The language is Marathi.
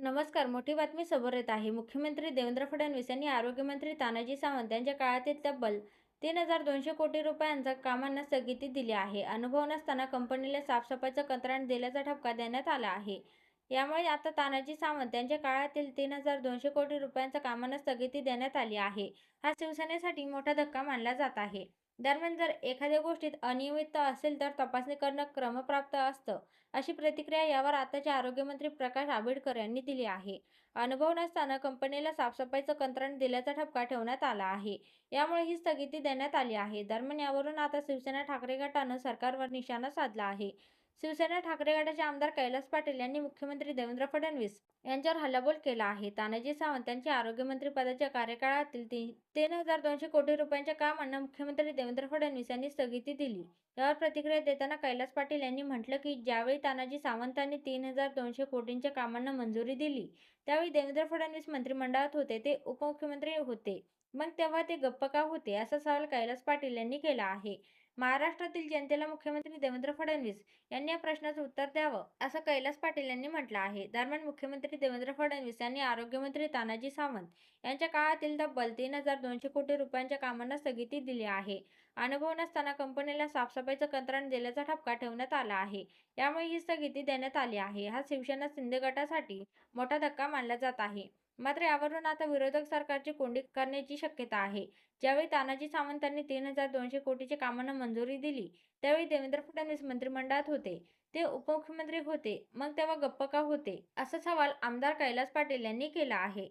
नमस्कार मोठी बातमी समोर येत आहे. मुख्यमंत्री देवेंद्र फडणवीस यांनी आरोग्यमंत्री तानाजी सावंत यांच्या काळातील तब्बल तीन हजार दोनशे कोटी रुपयांचा कामांना स्थगिती दिली आहे. अनुभव नसताना कंपनीला साफसफाईचं कंत्राट दिल्याचा ठपका देण्यात आला आहे. यामुळे आता तानाजी सावंत यांच्या काळातील तीन हजार दोनशे कोटी रुपयांचा कामांना स्थगिती देण्यात आली आहे. हा शिवसेनेसाठी मोठा धक्का मानला जात आहे. दरम्यान जर एखाद्या गोष्टीत अनियमितता असेल तर तपासणी करणं क्रमप्राप्त असतं अशी प्रतिक्रिया यावर आताचे आरोग्यमंत्री प्रकाश आंबेडकर यांनी दिली आहे. अनुभव नसताना कंपनीला साफसफाईचं कंत्राट दिल्याचा ठपका ठेवण्यात आला आहे. यामुळे ही स्थगिती देण्यात आली आहे. दरम्यान यावरून आता शिवसेना ठाकरे गटानं सरकारवर निशाणा साधला आहे. शिवसेना ठाकरे गटाचे आमदार कैलास पाटील यांनी मुख्यमंत्री देवेंद्र फडणवीस यांच्यावर हल्लाबोल केला आहे. तानाजी सावंत यांच्या आरोग्यमंत्री पदाच्या कार्यकाळातील तीन तीन हजार दोनशे कोटी रुपयांच्या कामांना मुख्यमंत्री देवेंद्र फडणवीस यांनी स्थगिती दिली. यावर प्रतिक्रिया देताना कैलास पाटील यांनी म्हटलं की ज्यावेळी तानाजी सावंतांनी तीन हजार दोनशे कोटींच्या कामांना मंजुरी दिली त्यावेळी देवेंद्र फडणवीस मंत्रिमंडळात होते ते उपमुख्यमंत्री होते. मग तेव्हा ते गप्प का होते? असा सवाल कैलास पाटील यांनी केला आहे. महाराष्ट्रातील जनतेला मुख्यमंत्री देवेंद्र फडणवीस यांनी या प्रश्नाचं उत्तर द्यावं असं कैलास पाटील यांनी म्हटलं आहे. दरम्यान मुख्यमंत्री देवेंद्र फडणवीस यांनी आरोग्यमंत्री तानाजी सावंत यांच्या काळातील तब्बल तीन हजार दोनशे कोटी रुपयांच्या कामांना स्थगिती दिली आहे. अनुभव नसताना कंपनीला साफसफाईचं कंत्राट दिल्याचा ठपका ठेवण्यात आला आहे. यामुळे ही स्थगिती देण्यात आली आहे. हा शिवसेना शिंदे गटासाठी मोठा धक्का मानला जात आहे. मात्र यावरून आता विरोधक सरकारची कोंडी करण्याची शक्यता आहे. ज्यावेळी तानाजी सावंतांनी तीन हजार दोनशे कोटीच्या कामांना मंजुरी दिली त्यावेळी देवेंद्र फडणवीस मंत्रिमंडळात होते. ते उपमुख्यमंत्री होते मग तेव्हा गप्प का होते? असा सवाल आमदार कैलास पाटील यांनी केला आहे.